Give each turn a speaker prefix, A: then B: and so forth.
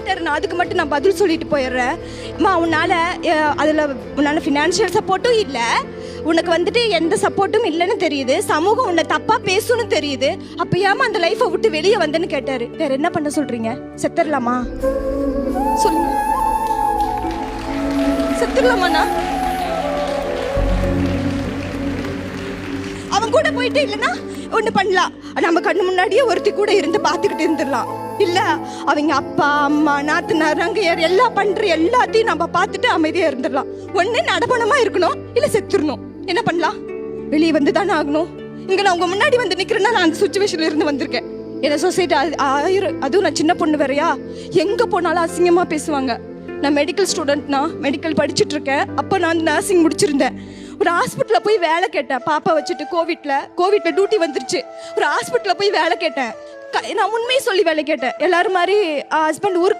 A: Matter நான் அதுக்கு மட்டும் நான் பதில் சொல்லிட்டு போயிடுறேன். அம்மா உன்னால் அதில் உன்னால் ஃபினான்ஷியல் சப்போர்ட்டும் இல்லை. உனக்கு வந்துட்டு எந்த சப்போர்ட்டும் இல்லைன்னு தெரியுது. சமூகம் உன்னை தப்பாக பேசும்னு தெரியுது. அப்போ ஏமா அந்த லைஃபை விட்டு வெளியே வந்தேன்னு கேட்டார். வேற என்ன பண்ண சொல்கிறீங்க செத்துடலாமா சொல்லுங்க செத்துடலாமாண்ணா அவன் கூட போயிட்டு இல்லைன்னா ஒன்று பண்ணலாம். நம்ம கண்ணு முன்னாடியே ஒருத்தி கூட இருந்து பார்த்துக்கிட்டு இருந்துடலாம். இல்லை அவங்க அப்பா அம்மா நாத்தனார் ரங்கையார் எல்லாம் பண்ணுற எல்லாத்தையும் நம்ம பார்த்துட்டு அமைதியாக இருந்துடலாம். ஒன்று நடபணமாக இருக்கணும் இல்லை செத்துடணும் என்ன பண்ணலாம்? வெளியே வந்து தானே ஆகணும். இங்கே நான் உங்கள் முன்னாடி வந்து நிற்கிறேன்னா நான் அந்த சுச்சுவேஷன்ல இருந்து வந்திருக்கேன். என்ன சொசைட்டி ஆயிரம் அதுவும் நான் சின்ன பொண்ணு வேறயா? எங்கே போனாலும் அசிங்கமாக பேசுவாங்க. நான் மெடிக்கல் ஸ்டூடெண்ட்னா மெடிக்கல் படிச்சுட்டு இருக்கேன். அப்போ நான் நர்சிங் முடிச்சிருந்தேன். ஒரு ஹாஸ்பிட்டலில் போய் வேலை கேட்டேன். பாப்பா வச்சுட்டு கோவிட்ல கோவிட்ல டியூட்டி வந்துருச்சு. ஒரு ஹாஸ்பிட்டலில் போய் வேலை கேட்டேன். க- நான் உண்மையை சொல்லி வேலை கேட்டேன். எல்லாரும் மாதிரி ஹஸ்பண்ட் ஊருக்கு